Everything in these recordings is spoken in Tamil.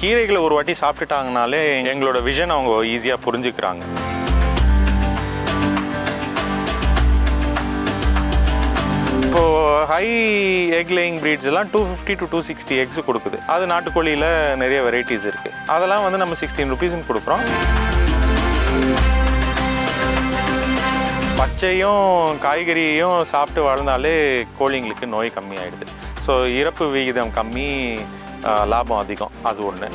கீரைகளை ஒரு வாட்டி சாப்பிட்டுட்டாங்கனாலே எங்களோட விஷன் அவங்க ஈஸியாக புரிஞ்சுக்கிறாங்க. இப்போ high egg laying breeds two fifty to two sixty eggs கொடுக்குது. அது நாட்டுக்கோழியில் நிறைய வெரைட்டிஸ் இருக்குது அதெல்லாம் வந்து நம்ம சிக்ஸ்டீன் ருபீஸ்னு கொடுக்குறோம். பச்சையும் காய்கறியையும் சாப்பிட்டு வாழ்ந்தாலே கோழிங்களுக்கு நோய் கம்மியாயிடுது. ஸோ இறப்பு விகிதம் கம்மி லாபம் அதிகம். அது ஒன்று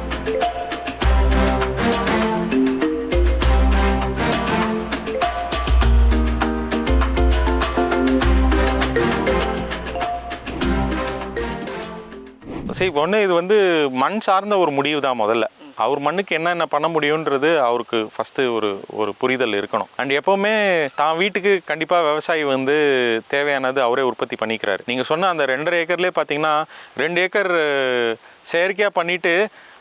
சரி ஒன்று இது வந்து மண் சார்ந்த ஒரு முடிவு தான் முதல்ல. அவர் மண்ணுக்கு என்னென்ன பண்ண முடியுன்றது அவருக்கு ஃபஸ்ட்டு ஒரு ஒரு புரிதல் இருக்கணும். அண்ட் எப்போவுமே தான் வீட்டுக்கு கண்டிப்பாக விவசாயி வந்து தேவையானது அவரே உற்பத்தி பண்ணிக்கிறாரு. நீங்கள் சொன்ன அந்த ரெண்டரை ஏக்கர்லேயே பார்த்தீங்கன்னா ரெண்டு ஏக்கர் செயற்கையாக பண்ணிவிட்டு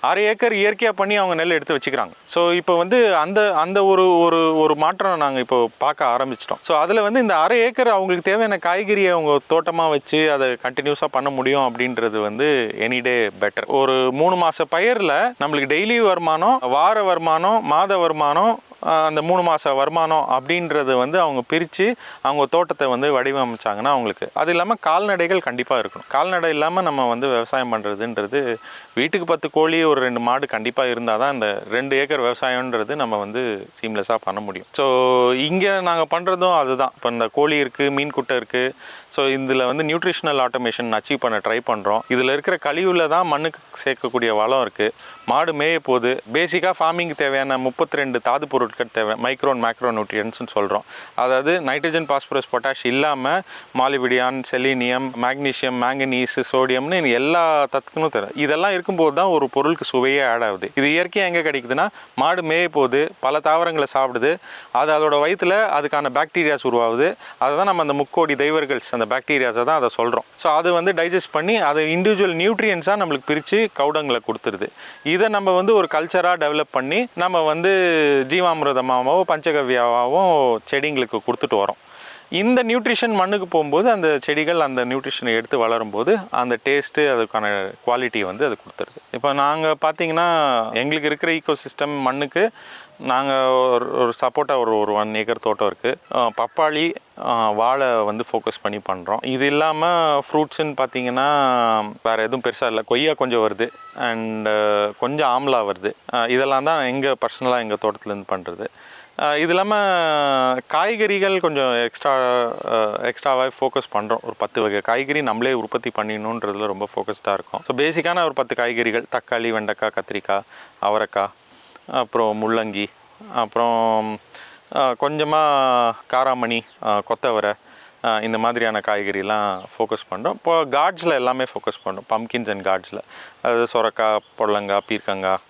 அரை ஏக்கர் இயற்கையாக பண்ணி அவங்க நெல் எடுத்து வச்சுக்கிறாங்க. ஸோ இப்போ வந்து அந்த அந்த ஒரு ஒரு ஒரு மாற்றம் நாங்கள் இப்போ பார்க்க ஆரம்பிச்சிட்டோம். ஸோ அதில் வந்து இந்த அரை ஏக்கர் அவங்களுக்கு தேவையான காய்கறியை அவங்க தோட்டமாக வச்சு அதை கண்டினியூஸாக பண்ண முடியும் அப்படின்றது வந்து எனி டே பெட்டர் ஒரு மூணு மாத பயிரில் நம்மளுக்கு டெய்லி வருமானம் வார வருமானம் மாத வருமானம் அந்த மூணு மாத வருமானம் அப்படின்றது வந்து அவங்க பிரித்து அவங்க தோட்டத்தை வந்து வடிவமைச்சாங்கன்னா அவங்களுக்கு. அது இல்லாமல் கால்நடைகள் கண்டிப்பாக இருக்கணும். கால்நடை இல்லாமல் நம்ம வந்து விவசாயம் பண்ணுறதுன்றது வீட்டுக்கு பத்து கோழி ஒரு ரெண்டு மாடு கண்டிப்பாக இருந்தால் தான் இந்த ரெண்டு ஏக்கர் விவசாயம்ன்றது நம்ம வந்து சீம்லெஸ்ஸாக பண்ண முடியும். ஸோ இங்கே நாங்கள் பண்ணுறதும் அதுதான். இப்போ இந்த கோழி இருக்குது மீன் குட்டை இருக்குது ஸோ இதில் வந்து நியூட்ரிஷனல் ஆட்டோமேஷன் அச்சீவ் பண்ண ட்ரை பண்ணுறோம் இதில் இருக்கிற கழிவுல தான் மண்ணுக்கு சேர்க்கக்கூடிய வளம் இருக்குது மாடு மேய போது பேசிக்காக ஃபார்மிங்க்கு தேவையான முப்பத்தி ரெண்டு தாது பொருட்கள் தேவை. மைக்ரோன் மேக்ரோ நியூட்ரியன்ஸ்னு சொல்கிறோம் அதாவது நைட்ரஜன் பாஸ்பரஸ் பொட்டாஷ் இல்லாமல் மாலிபிடியான் செலீனியம் மேக்னீஷியம் மேங்கனீஸ் சோடியம்னு எல்லா தத்துக்கும் தரும் இதெல்லாம் இருக்கும்போது தான் ஒரு பொருளுக்கு சுவையே ஆட் ஆகுது. இது இயற்கையாக எங்கே கிடைக்குதுன்னா மாடு மேய போது பல தாவரங்களை சாப்பிடுது. அது அதோட வயிற்றில் அதுக்கான பாக்டீரியாஸ் உருவாகுது. அதை தான் நம்ம அந்த முக்கோடி தெய்வர்கள்ஸ் அந்த பாக்டீரியாஸை தான் அதை சொல்கிறோம் ஸோ அது வந்து டைஜஸ்ட் பண்ணி அதை இண்டிவிஜுவல் நியூட்ரியன்ஸாக நம்மளுக்கு பிரித்து கவுடங்களை கொடுத்துருது. இதை நம்ம வந்து ஒரு கல்ச்சராக டெவலப் பண்ணி நம்ம வந்து ஜீவாமிரதமாகவும் பஞ்சகவ்யாவாகவும் செடிங்களுக்கு கொடுத்துட்டு வரோம். இந்த நியூட்ரிஷன் மண்ணுக்கு போகும்போது அந்த செடிகள் அந்த நியூட்ரிஷனை எடுத்து வளரும்போது அந்த டேஸ்ட்டு அதுக்கான குவாலிட்டி வந்து அது கொடுத்துருது. இப்போ நாங்கள் பார்த்தீங்கன்னா எங்களுக்கு இருக்கிற ஈக்கோ சிஸ்டம் மண்ணுக்கு நாங்கள் ஒரு ஒரு சப்போட்டா ஒரு ஒரு ஒன் ஏக்கர் தோட்டம் இருக்குது பப்பாளி வாழை வந்து ஃபோக்கஸ் பண்ணி பண்ணுறோம் இது இல்லாமல் ஃப்ரூட்ஸுன்னு பார்த்தீங்கன்னா வேறு எதுவும் பெருசாக இல்லை. கொய்யா கொஞ்சம் வருது. அண்டு கொஞ்சம் ஆம்லா வருது. இதெல்லாம் தான் எங்கள் பர்சனலாக எங்கள் தோட்டத்துலேருந்து பண்ணுறது இது இல்லாமல் காய்கறிகள் கொஞ்சம் எக்ஸ்ட்ரா எக்ஸ்ட்ராவாக ஃபோக்கஸ் பண்ணுறோம் ஒரு பத்து வகை காய்கறி நம்மளே உற்பத்தி பண்ணிடணுன்றதுல ரொம்ப ஃபோக்கஸ்டாக இருக்கும். ஸோ பேசிக்கான ஒரு பத்து காய்கறிகள். தக்காளி வெண்டைக்காய் கத்திரிக்காய் அவரைக்காய் அப்புறம் முள்ளங்கி அப்புறம் கொஞ்சமாக காராமணி கொத்தவரை இந்த மாதிரியான காய்கறிலாம் ஃபோக்கஸ் பண்ணுறோம் இப்போ கார்ட்ஸில் எல்லாமே ஃபோக்கஸ் பண்ணுறோம் பம்கின்ஸ் அண்ட் கார்ட்ஸில் அதாவது சொரக்காய் பொடலங்காய் பீர்க்கங்காய்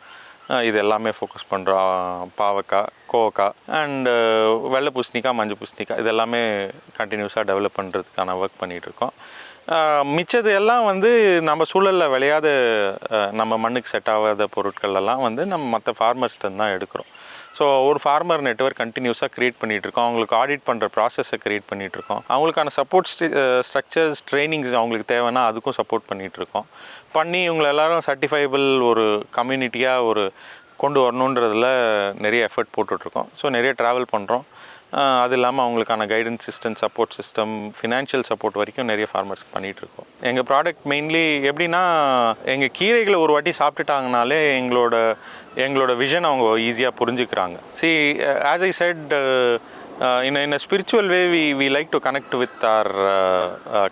இது எல்லாமே ஃபோக்கஸ் பண்ணுறோம் பாவக்காய் கோவக்காய் அண்டு வெள்ளை பூசணிக்காய் மஞ்சள் பூசணிக்காய் இது எல்லாமே கண்டினியூஸாக டெவலப் பண்ணுறதுக்கான ஒர்க் பண்ணிகிட்ருக்கோம் மிச்சது எல்லாம் வந்து நம்ம சூழலில் விளையாத நம்ம மண்ணுக்கு செட் ஆகாத பொருட்கள் எல்லாம் வந்து நம்ம மற்ற ஃபார்மர்ஸ்ட்டு தான் எடுக்கிறோம். ஸோ ஒரு ஃபார்மர் நெட்வொர்க் கண்டினியூஸாக க்ரியேட் பண்ணிகிட்ருக்கோம் அவங்களுக்கு ஆடிட் பண்ணுற ப்ராசஸை க்ரியேட் பண்ணிகிட்ருக்கோம் அவங்களுக்கான சப்போர்ட் ஸ்ட்ரக்சர்ஸ் ட்ரைனிங்ஸ் அவங்களுக்கு தேவைன்னா அதுக்கும் சப்போர்ட் பண்ணிகிட்ருக்கோம் பண்ணி இவங்களை எல்லாரும் சர்டிஃபைபிள் ஒரு கம்யூனிட்டியாக ஒரு கொண்டு வரணுன்றதுல நிறைய எஃபர்ட் போட்டுட்ருக்கோம் ஸோ நிறைய ட்ராவல் பண்ணுறோம் அது இல்லாமல் அவங்களுக்கான guidance system support system financial support வரைக்கும் நிறைய ஃபார்மர்ஸ்க்கு பண்ணிகிட்ருக்கோம் எங்கள் ப்ராடக்ட் மெயின்லி எப்படின்னா எங்கள் கீரைகளை ஒரு வாட்டி சாப்பிட்டுட்டாங்கனாலே எங்களோட எங்களோட விஷன் அவங்க ஈஸியாக புரிஞ்சுக்கிறாங்க. See as I said in in way spiritual way we we like with connect with our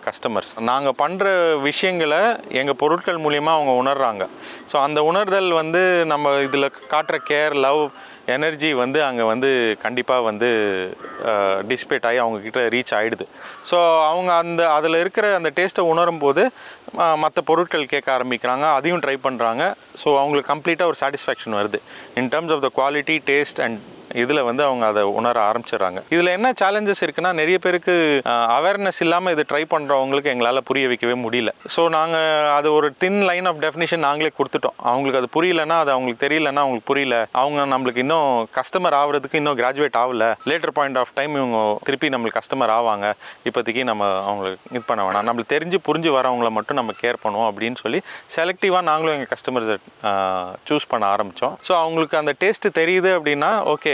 customers நாங்கள் பண்ணுற விஷயங்களை எங்கள் பொருட்கள் மூலியமாக அவங்க உணர்றாங்க. ஸோ அந்த உணர்தல் வந்து நம்ம இதில் காட்டுற கேர் லவ் எனர்ஜி வந்து அங்கே வந்து கண்டிப்பாக வந்து டிஸ்பேட் ஆகி அவங்கக்கிட்ட ரீச் ஆகிடுது ஸோ அவங்க அந்த அதில் இருக்கிற அந்த டேஸ்ட்டை உணரும் போது மற்ற பொருட்கள் கேட்க ஆரம்பிக்கிறாங்க அதையும் ட்ரை பண்ணுறாங்க ஸோ அவங்களுக்கு கம்ப்ளீட்டாக ஒரு சாட்டிஸ்ஃபேக்ஷன் வருது. In terms of the quality taste and இதில் வந்து அவங்க அதை உணர ஆரம்பிச்சிடுறாங்க. இதில் என்ன சேலஞ்சஸ் இருக்குன்னா நிறைய பேருக்கு அவேர்னஸ் இல்லாமல் இது ட்ரை பண்ணுறவங்களுக்கு எங்களால் புரிய வைக்கவே முடியல. ஸோ நாங்கள் அது ஒரு தின் லைன் ஆஃப் டெஃபினிஷன் நாங்களே கொடுத்துட்டோம். அவங்களுக்கு அது புரியலன்னா அது அவங்களுக்கு தெரியலன்னா அவங்களுக்கு புரியல. அவங்க நம்மளுக்கு இன்னும் கஸ்டமர் ஆகிறதுக்கு இன்னும் கிராஜுவேட் ஆகல. லேட்டர் பாயிண்ட் ஆஃப் டைம் இவங்க திருப்பி நம்மளுக்கு கஸ்டமர் ஆவாங்க. இப்போதைக்கு நம்ம அவங்களுக்கு இது பண்ண வேணாம். நம்மளுக்கு தெரிஞ்சு புரிஞ்சு வரவங்கள மட்டும் நம்ம கேர் பண்ணுவோம் அப்படின்னு சொல்லி செலக்டிவாக நாங்களும் எங்கள் கஸ்டமர்ஸை சூஸ் பண்ண ஆரம்பித்தோம் ஸோ அவங்களுக்கு அந்த டேஸ்ட்டு தெரியுது அப்படின்னா okay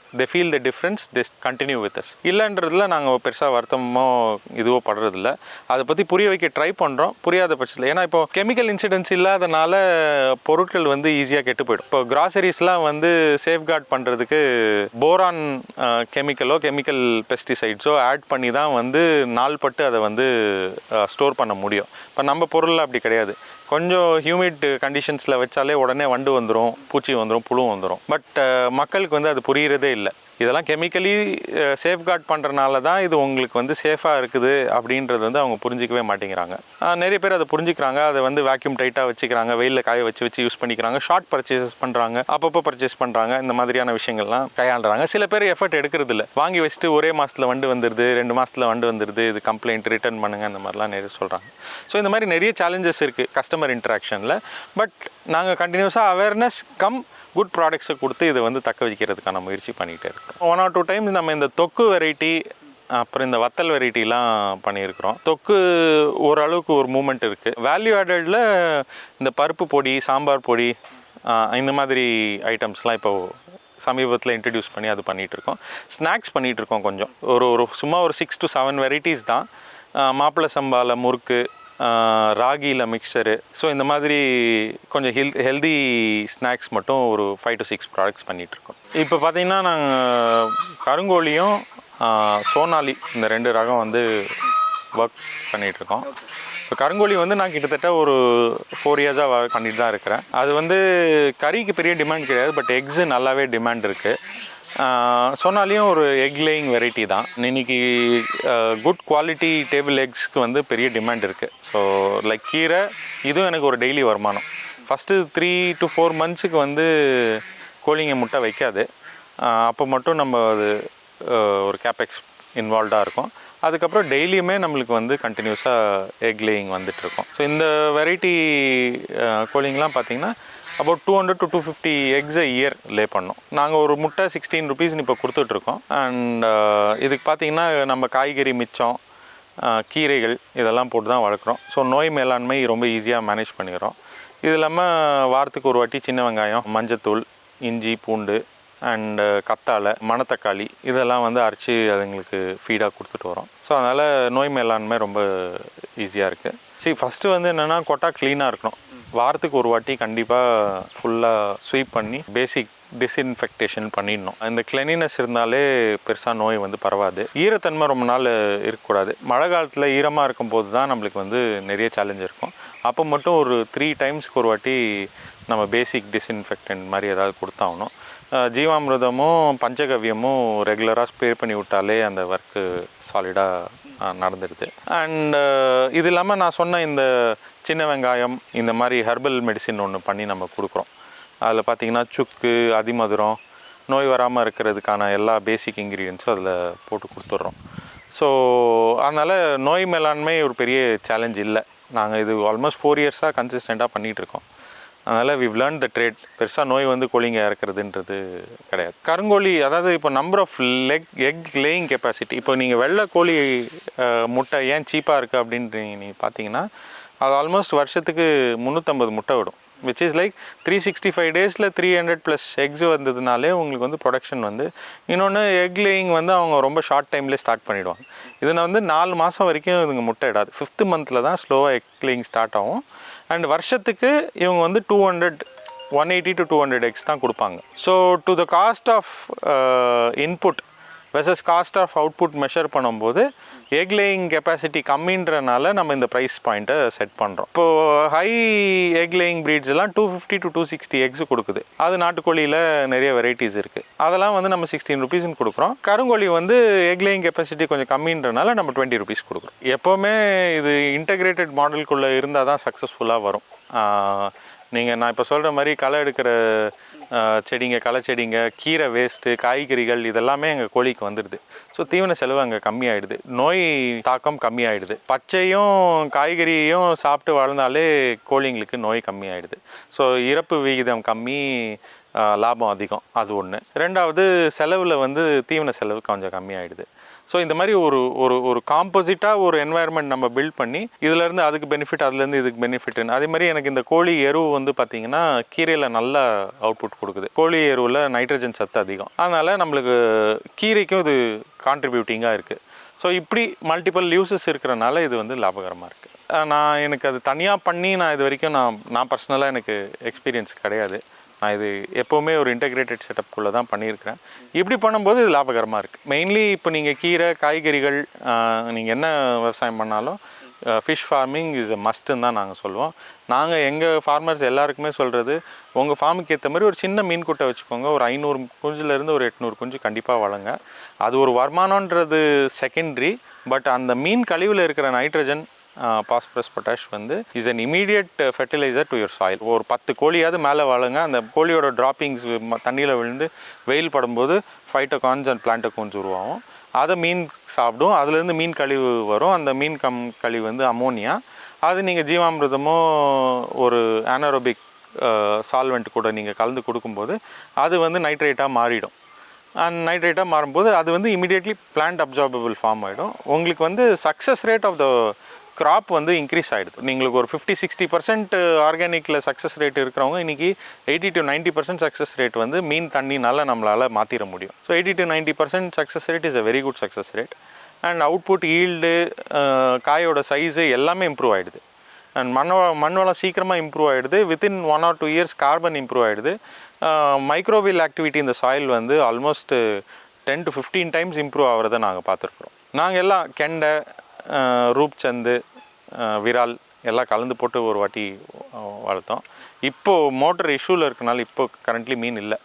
they feel the difference this continue with us இல்லைன்றதுல நாங்கள் பெருசாக வருத்தமோ இதுவோ படுறதில்ல. அதை பற்றி புரிய வைக்க ட்ரை பண்ணுறோம் புரியாத பட்சத்தில். ஏன்னா இப்போ கெமிக்கல் இன்சிடென்ட்ஸ் இல்லாதனால பொருட்கள் வந்து ஈஸியாக கெட்டு போயிடும். இப்போ கிராசரிஸ்லாம் வந்து சேஃப்கார்ட் பண்ணுறதுக்கு போரான் கெமிக்கலோ கெமிக்கல் பெஸ்டிசைட்ஸோ ஆட் பண்ணி தான் வந்து நாள்பட்டு அதை வந்து ஸ்டோர் பண்ண முடியும். இப்போ நம்ம பொருளில் அப்படி கிடையாது. கொஞ்சம் ஹியூமிட் கண்டிஷன்ஸில் வச்சாலே உடனே வண்டு வந்துடும் பூச்சி வந்துடும் புழு வந்துடும் பட் மக்களுக்கு வந்து அது புரிகிறதே இல்லை. இல்லை. இதெல்லாம் கெமிக்கலி சேஃப்கார்ட் பண்ணுறனால தான் இது உங்களுக்கு வந்து சேஃபாக இருக்குது அப்படின்றது வந்து அவங்க புரிஞ்சிக்கவே மாட்டேங்கிறாங்க. நிறைய பேர் அதை புரிஞ்சுக்கிறாங்க. அதை வந்து வேக்யூம் டைட்டாக வச்சுக்கிறாங்க. வெயிலில் காய வச்சு வச்சு யூஸ் பண்ணிக்கிறாங்க. ஷார்ட் பர்ச்சேசஸ் பண்ணுறாங்க அப்பப்போ பர்ச்சேஸ் பண்ணுறாங்க இந்த மாதிரியான விஷயங்கள்லாம் கையாளுறாங்க. சில பேர் எஃபர்ட் எடுக்கிறது இல்லை. வாங்கி வச்சுட்டு ஒரே மாதத்தில் வண்டு வந்துடுது ரெண்டு மாதத்தில் வண்டு வந்துடுது இது கம்ப்ளைண்ட் ரிட்டர்ன் பண்ணுங்க. இந்த மாதிரிலாம் நிறைய சொல்கிறாங்க ஸோ இந்த மாதிரி நிறைய சேலஞ்சஸ் இருக்குது கஸ்டமர் இன்ட்ராக்ஷனில் பட் நாங்கள் கண்டினியூஸாக அவேர்னஸ் கம் குட் ப்ராடக்ட்ஸை கொடுத்து இதை வந்து தக்க வைக்கிறதுக்கான முயற்சி பண்ணிகிட்டே இருக்கோம் ஒன் ஆர் டூ டைம்ஸ் நம்ம இந்த தொக்கு வெரைட்டி அப்புறம் இந்த வத்தல் வெரைட்டிலாம் பண்ணியிருக்கிறோம். தொக்கு ஓரளவுக்கு ஒரு மூமெண்ட் இருக்குது வேல்யூ ஆடடில் இந்த பருப்பு பொடி சாம்பார் பொடி இந்த மாதிரி ஐட்டம்ஸ்லாம் இப்போ சமீபத்தில் இன்ட்ரடியூஸ் பண்ணி அது பண்ணிகிட்டு இருக்கோம் ஸ்நாக்ஸ் பண்ணிகிட்ருக்கோம் கொஞ்சம். ஒரு ஒரு சும்மா ஒரு சிக்ஸ் டு செவன் வெரைட்டிஸ் தான். மாப்பிள்ளை சம்பாவில் முறுக்கு ராகியில் மிக்சரு ஸோ இந்த மாதிரி கொஞ்சம் ஹெல் ஹெல்தி ஸ்நாக்ஸ் மட்டும் ஒரு ஃபைவ் டு சிக்ஸ் ப்ராடக்ட்ஸ் பண்ணிகிட்ருக்கோம் இப்போ பார்த்திங்கன்னா நாங்கள் கருங்கோழியும் சோனாலி இந்த ரெண்டு ரகம் வந்து ஒர்க் பண்ணிகிட்ருக்கோம் இப்போ கருங்கோழி வந்து நான் கிட்டத்தட்ட ஒரு ஃபோர் இயர்ஸாக பண்ணிட்டு தான் இருக்கிறேன். அது வந்து கறிக்கு பெரிய டிமாண்ட் கிடையாது பட் எக்ஸு நல்லாவே டிமாண்ட் இருக்குது சொன்னாலையும் ஒரு எக் லேயிங் வெரைட்டி தான். இன்னைக்கு குட் குவாலிட்டி டேபிள் எக்ஸ்க்கு வந்து பெரிய டிமாண்ட் இருக்குது ஸோ லைக் கீரை இதுவும் எனக்கு ஒரு டெய்லி வருமானம். ஃபஸ்ட்டு த்ரீ டு ஃபோர் மந்த்ஸுக்கு வந்து கோழிங்க முட்டை வைக்காது. அப்போ மட்டும் நம்ம அது ஒரு கேபெக்ஸ் இன்வால்வ்டாக இருக்கும். அதுக்கப்புறம் டெய்லியுமே நம்மளுக்கு வந்து கண்டினியூஸாக எக் லேயிங் வந்துட்டுருக்கும். ஸோ இந்த வெரைட்டி கோழிங்கெலாம் பார்த்தீங்கன்னா about two hundred to two fifty eggs a year lay பண்ணோம். நாங்கள் ஒரு முட்டை சிக்ஸ்டீன் ருபீஸ்னு இப்போ கொடுத்துட்ருக்கோம். அண்ட் இதுக்கு பார்த்தீங்கன்னா நம்ம காய்கறி மிச்சம் கீரைகள் இதெல்லாம் போட்டு தான் வளர்க்குறோம். ஸோ நோய் மேலாண்மை ரொம்ப ஈஸியாக மேனேஜ் பண்ணிக்கிறோம். இது இல்லாமல் வாரத்துக்கு ஒரு வாட்டி சின்ன வெங்காயம் மஞ்சத்தூள் இஞ்சி பூண்டு அண்டு uh, கத்தாழை மணத்தக்காளி இதெல்லாம் வந்து அரைச்சி அதுங்களுக்கு ஃபீடாக கொடுத்துட்டு வரோம். ஸோ அதனால் நோய் மேலாண்மை ரொம்ப ஈஸியாக இருக்குது சரி ஃபஸ்ட்டு வந்து என்னென்னா கொட்டா க்ளீனாக இருக்கணும். வாரத்துக்கு ஒரு வாட்டி கண்டிப்பாக ஃபுல்லாக ஸ்வீப் பண்ணி பேசிக் டிஸ்இன்ஃபெக்டேஷன் பண்ணிடணும். இந்த கிளெனினஸ் இருந்தாலே பெருசாக நோய் வந்து பரவாது. ஈரத்தன்மை ரொம்ப நாள் இருக்கக்கூடாது. மழை காலத்தில் ஈரமாக இருக்கும்போது தான் நம்மளுக்கு வந்து நிறைய சேலஞ்ச் இருக்கும். அப்போ மட்டும் ஒரு த்ரீ டைம்ஸ்க்கு ஒரு வாட்டி நம்ம பேசிக் டிஸ்இன்ஃபெக்டன்ட் மாதிரி ஏதாவது கொடுத்தாகணும். ஜீவாமிரதமும் பஞ்சகவ்யமும் ரெகுலராக ஸ்ப்ரே பண்ணி விட்டாலே அந்த ஒர்க்கு சாலிடாக நடந்துடுது அண்ட் இது இல்லாமல் நான் சொன்ன இந்த சின்ன வெங்காயம் இந்த மாதிரி ஹெர்பல் மெடிசின் ஒன்று பண்ணி நம்ம கொடுக்குறோம். அதில் பார்த்தீங்கன்னா சுக்கு அதிமதுரம் நோய் வராமல் இருக்கிறதுக்கான எல்லா பேசிக் இன்க்ரீடியன்ஸும் அதில் போட்டு கொடுத்துட்றோம். ஸோ அதனால் நோய் மேலாண்மை ஒரு பெரிய சேலஞ்ச் இல்லை. நாங்கள் இது ஆல்மோஸ்ட் ஃபோர் இயர்ஸாக கன்சிஸ்டண்ட்டாக பண்ணிகிட்டு இருக்கோம். அதனால் விவ் லேர்ன் த ட்ரேட் பெருசாக நோய் வந்து கோழிங்க இறக்குறதுன்றது கிடையாது. கருங்கோழி அதாவது இப்போ number of leg egg laying capacity இப்போ நீங்கள் வெள்ளை கோழி முட்டை ஏன் சீப்பாக இருக்குது அப்படின்றீங்க நீங்கள் பார்த்தீங்கன்னா அது ஆல்மோஸ்ட் வருஷத்துக்கு முந்நூற்றம்பது முட்டை விடும். Which is like three sixty five டேஸில் த்ரீ ஹண்ட்ரட் ப்ளஸ் எக்ஸ் வந்ததுனாலே உங்களுக்கு வந்து ப்ரொடக்ஷன் வந்து இன்னொன்று எக் லேயிங் வந்து அவங்க ரொம்ப ஷார்ட் டைம்லேயே ஸ்டார்ட் பண்ணிவிடுவாங்க இதில் வந்து நாலு மாதம் வரைக்கும் இதுங்க முட்டை இடாது ஃபிஃப்த்து மந்தில் தான் ஸ்லோவாக எக் லேயிங் ஸ்டார்ட் ஆகும். அண்ட் வருஷத்துக்கு இவங்க வந்து two hundred one eighty to two hundred eggs தான் கொடுப்பாங்க. So to the cost of input versus cost of output measure பண்ணும்போது எக் லேயிங் கெப்பாசிட்டி கம்மின்றனால நம்ம இந்த ப்ரைஸ் பாயிண்ட்டை செட் பண்ணுறோம் இப்போது high egg laying two fifty to two sixty eggs கொடுக்குது. அது நாட்டுக்கோழியில் நிறைய வெரைட்டிஸ் இருக்குது அதெல்லாம் வந்து நம்ம சிக்ஸ்டீன் ருபீஸ்னு கொடுக்குறோம். கருங்கோழி வந்து எக் லேயிங் கெப்பாசிட்டி கொஞ்சம் கம்மின்றனால நம்ம டுவெண்ட்டி ருபீஸ் கொடுக்குறோம். எப்போவுமே இது இன்டகிரேட்டட் மாடலுக்குள்ளே இருந்தால் தான் சக்ஸஸ்ஃபுல்லாக வரும். நீங்கள் நான் இப்போ சொல்கிற மாதிரி களை எடுக்கிற செடிங்க களை செடிங்க கீரை வேஸ்ட்டு காய்கறிகள் இதெல்லாமே எங்கள் கோழிக்கு வந்துடுது. ஸோ தீவன செலவு அங்கே கம்மியாயிடுது. நோய் தாக்கம் கம்மியாயிடுது. பச்சையும் காய்கறியையும் சாப்பிட்டு வாழ்ந்தாலே கோழிங்களுக்கு நோய் கம்மியாயிடுது. ஸோ இறப்பு விகிதம் கம்மி லாபம் அதிகம். அது ஒன்று ரெண்டாவது செலவில் வந்து தீவன செலவு கொஞ்சம் கம்மியாயிடுது. ஸோ இந்த மாதிரி ஒரு ஒரு ஒரு காம்போசிட்டாக ஒரு என்வாயர்மெண்ட் நம்ம பில்ட் பண்ணி இதுலேருந்து அதுக்கு பெனிஃபிட் அதுலேருந்து இதுக்கு பெனிஃபிட்னு அதே மாதிரி எனக்கு இந்த கோழி எருவு வந்து பார்த்திங்கன்னா கீரையில் நல்ல அவுட்புட் கொடுக்குது. கோழி எருவில் நைட்ரஜன் சத்து அதிகம். அதனால் நம்மளுக்கு கீரைக்கும் இது கான்ட்ரிபியூட்டிங்காக இருக்குது ஸோ இப்படி மல்டிபிள் யூசஸ் இருக்கிறனால இது வந்து லாபகரமாக இருக்குது நான் எனக்கு அது தனியாக பண்ணி நான் இது வரைக்கும் நான் நான் பர்சனலாக எனக்கு எக்ஸ்பீரியன்ஸ் கிடையாது. நான் இது எப்போவுமே ஒரு இன்டகிரேட்டட் செட்டப்குள்ளே தான் பண்ணியிருக்கிறேன். இப்படி பண்ணும்போது இது லாபகரமாக இருக்குது மெயின்லி இப்போ நீங்கள் கீரை காய்கறிகள் நீங்கள் என்ன விவசாயம் பண்ணாலும் ஃபிஷ் ஃபார்மிங் இஸ் அ மஸ்ட்டுன்னு தான் நாங்கள் சொல்லுவோம். நாங்கள் எங்கள் ஃபார்மர்ஸ் எல்லாருக்குமே சொல்கிறது உங்கள் ஃபார்முக்கு ஏற்ற மாதிரி ஒரு சின்ன மீன் குட்டை வச்சுக்கோங்க. ஒரு ஐநூறு குஞ்சுலேருந்து ஒரு எட்நூறு குஞ்சு கண்டிப்பாக வளங்க. அது ஒரு வருமானன்றது செகண்ட்ரி பட் அந்த மீன் கழிவில் இருக்கிற நைட்ரஜன் பாஸ்பரஸ் பொட்டாஷ் வந்து is an immediate fertiliser to your soil ஒரு பத்து கோழியாவது மேலே வாழுங்க. அந்த கோழியோட ட்ராப்பிங்ஸ் தண்ணியில் விழுந்து வெயில் படும்போது ஃபைட்டோகான்ஸ் அண்ட் பிளான்டோகான்ஸ் உருவாகும். அதை மீன் சாப்பிடும். அதுலேருந்து மீன் கழிவு வரும். அந்த மீன் கம் கழிவு வந்து அமோனியா அது நீங்கள் ஜீவாமிர்தமோ ஒரு ஆனரோபிக் சால்வெண்ட் கூட நீங்கள் கலந்து கொடுக்கும்போது அது வந்து நைட்ரேட்டாக மாறிடும். அண்ட் நைட்ரேட்டாக மாறும்போது அது வந்து இமீடியட்லி பிளான்ட் அப்சார்பபிள் ஃபார்ம் ஆகிடும் உங்களுக்கு வந்து success rate of the crop வந்து இன்க்ரீஸ் ஆகிடுது நீங்களுக்கு ஒரு ஃபிஃப்டி சிக்ஸ்டி பர்சன்ட் ஆர்கானிக்கில் சக்ஸஸ் ரேட் இருக்கிறவங்க இன்றைக்கி eighty to ninety percent success rate வந்து மீன் தண்ணினால் நம்மளால் மாற்றிட முடியும். So eighty to ninety percent success rate is a very good success rate and output yield காயோட சைஸு எல்லாமே இம்ப்ரூவ் ஆகிடுது அண்ட் மண் மண் வளம் சீக்கிரமாக இம்ப்ரூவ் ஆகிடுது within one or two years carbon improve ஆகிடுது மைக்ரோபியல் ஆக்டிவிட்டி இந்த சாயில் வந்து almost ten to fifteen times improve ஆகிறத நாங்கள் பார்த்துருக்குறோம். நாங்கள் எல்லாம் கெண்டை uh, அஹ், ரூப்சந்து விரால் எல்லாம் கலந்து போட்டு ஒரு வாட்டி வளர்த்தோம். இப்போது மோட்டர் இஷ்யூவில் இருக்கனால இப்போ கரண்ட்லி மீன் இல்லை.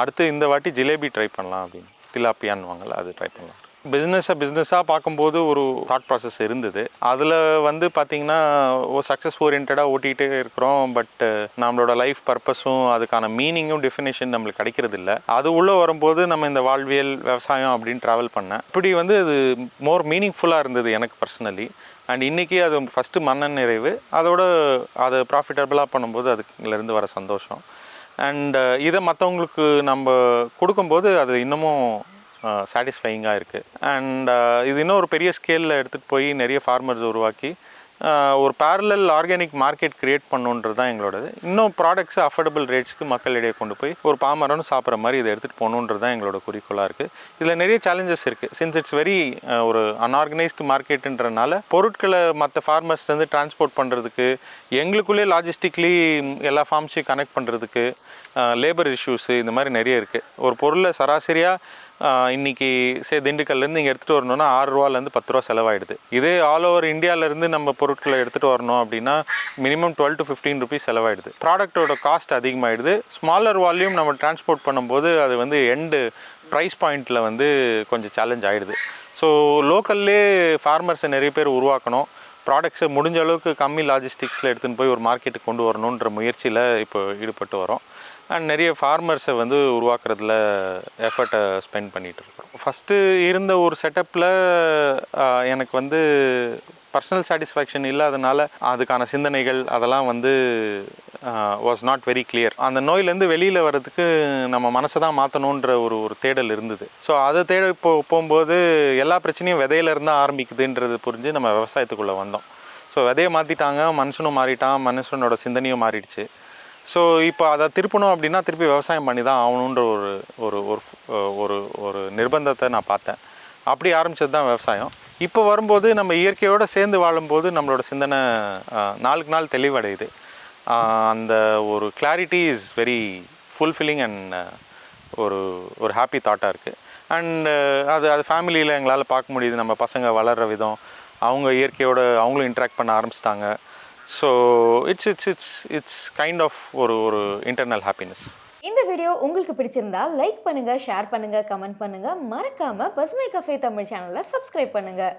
அடுத்து இந்த வாட்டி ஜிலேபி ட்ரை பண்ணலாம் அப்படின்னு. திலாப்பியான்னுவாங்கல்ல அது ட்ரை பண்ணலாம். பிஸ்னஸை பிஸ்னஸாக பார்க்கும்போது ஒரு தாட் ப்ராசஸ் இருந்தது. அதில் வந்து பார்த்திங்கன்னா ஒரு சக்ஸஸ் ஓரியன்டாக ஓட்டிகிட்டே இருக்கிறோம். பட் நம்மளோட லைஃப் பர்பஸும் அதுக்கான மீனிங்கும் டெஃபினேஷன் நம்மளுக்கு கிடைக்கிறதில்ல. அது உள்ளே வரும்போது நம்ம இந்த வாழ்வியல் விவசாயம் அப்படின்னு ட்ராவல் பண்ணேன். இப்படி வந்து அது மோர் மீனிங்ஃபுல்லாக இருந்தது எனக்கு பர்சனலி அண்ட் இன்றைக்கி அது ஃபஸ்ட்டு மன்னன் நிறைவு அதோட அதை ப்ராஃபிட்டபிளாக பண்ணும்போது அதுலேருந்து வர சந்தோஷம். அண்ட் இதை மற்றவங்களுக்கு நம்ம கொடுக்கும்போது அது இன்னமும் சாட்டிஸ்ஃபையிங்காக இருக்குது அண்ட் இது இன்னும் ஒரு பெரிய ஸ்கேலில் எடுத்துகிட்டு போய் நிறைய ஃபார்மர்ஸ் உருவாக்கி ஒரு பேரலல் ஆர்கானிக் மார்க்கெட் கிரியேட் பண்ணுன்றது தான் எங்களோடது. இன்னும் ப்ராடக்ட்ஸ் அஃபோர்டபுள் ரேட்ஸ்க்கு மக்களிடையே கொண்டு போய் ஒரு பாமரனும் சாப்பிட்ற மாதிரி இதை எடுத்துகிட்டு போகணுன்றது தான் எங்களோட குறிக்கோளாக இருக்குது இதில் நிறைய சேலஞ்சஸ் இருக்குது சின்ஸ் இட்ஸ் வெரி ஒரு அன்ஆர்கனைஸ்டு மார்க்கெட்டுன்றனால பொருட்களை மற்ற ஃபார்மர்ஸ்லேருந்து டிரான்ஸ்போர்ட் பண்ணுறதுக்கு எங்களுக்குள்ளே லாஜிஸ்டிக்லி எல்லா ஃபார்ம்ஸையும் கனெக்ட் பண்ணுறதுக்கு லேபர் இஷ்யூஸு இந்த மாதிரி நிறைய இருக்குது ஒரு பொருளை சராசரியாக இன்னைக்கு சே திண்டுக்கல்லேருந்து இங்கே எடுத்துகிட்டு வரணும்னா ஆறு ரூபாலேருந்து பத்து ரூபா செலவாயிடுது. இதே ஆல் ஓவர் இந்தியாவிலேருந்து நம்ம பொருட்களை எடுத்துகிட்டு வரணும் அப்படின்னா minimum twelve to fifteen rupees செலவாயிடுது. ப்ராடக்ட்டோட காஸ்ட் அதிகமாகிடுது ஸ்மாலர் வால்யூம் நம்ம டிரான்ஸ்போர்ட் பண்ணும்போது அது வந்து எண்டு ப்ரைஸ் பாயிண்ட்டில் வந்து கொஞ்சம் சேலஞ்ச் ஆகிடுது ஸோ லோக்கல்லே ஃபார்மர்ஸை நிறைய பேர் உருவாக்கணும். ப்ராடக்ட்ஸை முடிஞ்ச அளவுக்கு கம்மி லாஜிஸ்டிக்ஸில் எடுத்துன்னு போய் ஒரு மார்க்கெட்டுக்கு கொண்டு வரணுன்ற முயற்சியில் இப்போ ஈடுபட்டு வரோம். அண்ட் நிறைய ஃபார்மர்ஸை வந்து உருவாக்குறதுல எஃபர்ட்டை ஸ்பெண்ட் பண்ணிகிட்ருக்கோம் ஃபஸ்ட்டு இருந்த ஒரு செட்டப்பில் எனக்கு வந்து பர்சனல் சாட்டிஸ்ஃபேக்ஷன் இல்லாதனால அதுக்கான சிந்தனைகள் அதெல்லாம் வந்து வாஸ் நாட் வெரி கிளியர் அந்த நோயிலேருந்து வெளியில் வர்றதுக்கு நம்ம மனசை தான் மாற்றணுன்ற ஒரு ஒரு தேடல் இருந்தது. ஸோ அதை தேட போ போகும்போது எல்லா பிரச்சனையும் விதையிலேருந்து தான் ஆரம்பிக்குதுன்றது புரிஞ்சு நம்ம விவசாயத்துக்குள்ளே வந்தோம். ஸோ விதையை மாற்றிட்டாங்க மனுஷனும் மாறிட்டான் மனுஷனோட சிந்தனையும் மாறிடுச்சு. ஸோ இப்போ அதை திருப்பணும் அப்படின்னா திருப்பி விவசாயம் பண்ணி தான் ஆகணுன்ற ஒரு ஒரு ஒரு ஒரு ஒரு நிர்பந்தத்தை நான் பார்த்தேன். அப்படி ஆரம்பிச்சது தான் விவசாயம். இப்போ வரும்போது நம்ம இயற்கையோடு சேர்ந்து வாழும்போது நம்மளோட சிந்தனை நாளுக்கு நாள் தெளிவடையுது. அந்த ஒரு clarity is very fulfilling and ஒரு ஒரு ஹாப்பி தாட்டாக இருக்குது அண்டு அது அது ஃபேமிலியில் எங்களால் பார்க்க முடியுது. நம்ம பசங்க வளர்கிற விதம் அவங்க இயற்கையோடு அவங்களும் இன்ட்ராக்ட் பண்ண ஆரம்பிச்சிட்டாங்க. So it's it's it's it's kind of ஒரு ஒரு இன்டர்னல் ஹாப்பினஸ் இந்த வீடியோ உங்களுக்கு பிடிச்சிருந்தா லைக் பண்ணுங்க ஷேர் பண்ணுங்க கமெண்ட் பண்ணுங்க. மறக்காம பசுமை கஃபே தமிழ் சேனலை சப்ஸ்கிரைப் பண்ணுங்க.